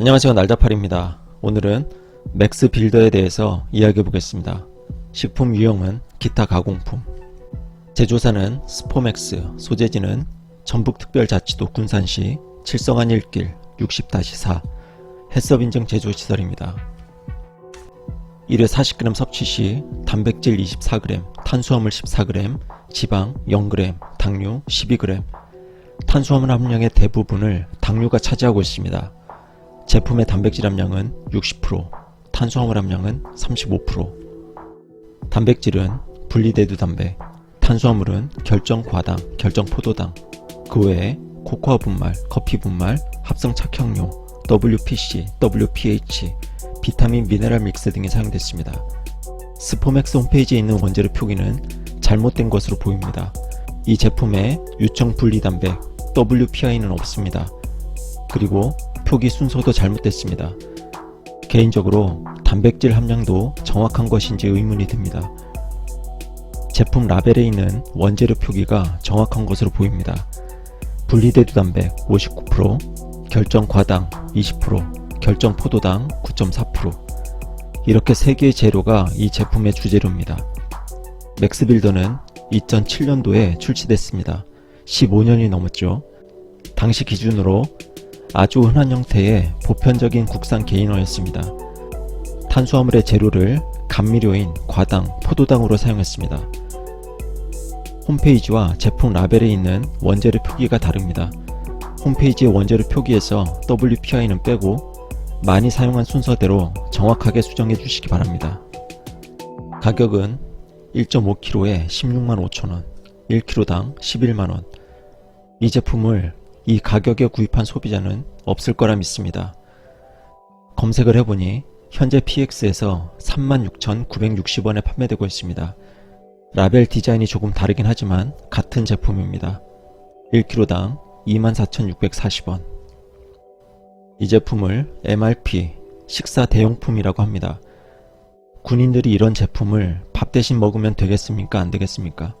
안녕하세요 날다팔입니다. 오늘은 맥스 빌더에 대해서 이야기해 보겠습니다. 식품 유형은 기타 가공품 제조사는 스포맥스 소재지는 전북특별자치도 군산시 칠성안 1길 60-4 해썹인증 제조시설입니다. 1회 40g 섭취 시 단백질 24g, 탄수화물 14g, 지방 0g, 당류 12g, 탄수화물 함량의 대부분을 당류가 차지하고 있습니다. 제품의 단백질 함량은 60%, 탄수화물 함량은 35%. 단백질은 분리대두 단백, 탄수화물은 결정 과당, 결정 포도당, 그 외에 코코아 분말, 커피 분말, 합성 착향료, WPC, WPH, 비타민 미네랄 믹스 등이 사용됐습니다. 스포맥스 홈페이지에 있는 원재료 표기는 잘못된 것으로 보입니다. 이 제품에 유청 분리 단백 WPI는 없습니다. 그리고 표기 순서도 잘못됐습니다. 개인적으로 단백질 함량도 정확한 것인지 의문이 듭니다. 제품 라벨에 있는 원재료 표기가 정확한 것으로 보입니다. 분리대두 단백 59%, 결정 과당 20%, 결정 포도당 9.4%. 이렇게 세 개의 재료가 이 제품의 주재료입니다. 맥스빌더는 2007년도에 출시됐습니다. 15년이 넘었죠. 당시 기준으로 아주 흔한 형태의 보편적인 국산 게이너였습니다. 탄수화물의 재료를 감미료인 과당, 포도당으로 사용했습니다. 홈페이지와 제품 라벨에 있는 원재료 표기가 다릅니다. 홈페이지의 원재료 표기에서 WPI는 빼고 많이 사용한 순서대로 정확하게 수정해 주시기 바랍니다. 가격은 1.5kg에 16만 5천원, 1kg당 11만원. 이 제품을 이 가격에 구입한 소비자는 없을 거라 믿습니다. 검색을 해보니 현재 PX에서 36,960원에 판매되고 있습니다. 라벨 디자인이 조금 다르긴 하지만 같은 제품입니다. 1kg당 24,640원. 이 제품을 MRP, 식사 대용품이라고 합니다. 군인들이 이런 제품을 밥 대신 먹으면 되겠습니까? 안 되겠습니까?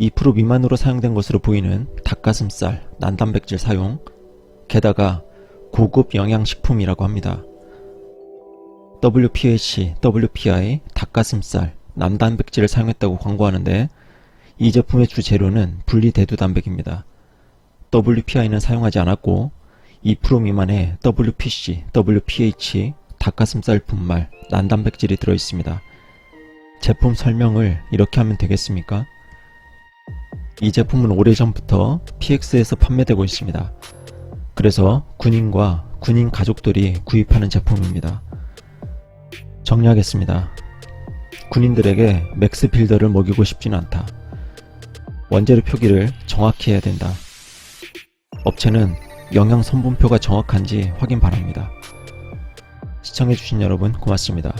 2% 미만으로 사용된 것으로 보이는 닭가슴살, 난단백질 사용, 게다가 고급 영양식품이라고 합니다. WPH, WPI, 닭가슴살, 남단백질을 사용했다고 광고하는데 이 제품의 주 재료는 분리대두 단백입니다. WPI는 사용하지 않았고 2% 미만의 WPC, WPH, 닭가슴살 분말, 난단백질이 들어있습니다. 제품 설명을 이렇게 하면 되겠습니까? 이 제품은 오래전부터 PX에서 판매되고 있습니다. 그래서 군인과 군인 가족들이 구입하는 제품입니다. 정리하겠습니다. 군인들에게 맥스 빌더를 먹이고 싶진 않다. 원재료 표기를 정확히 해야 된다. 업체는 영양 성분표가 정확한지 확인 바랍니다. 시청해주신 여러분 고맙습니다.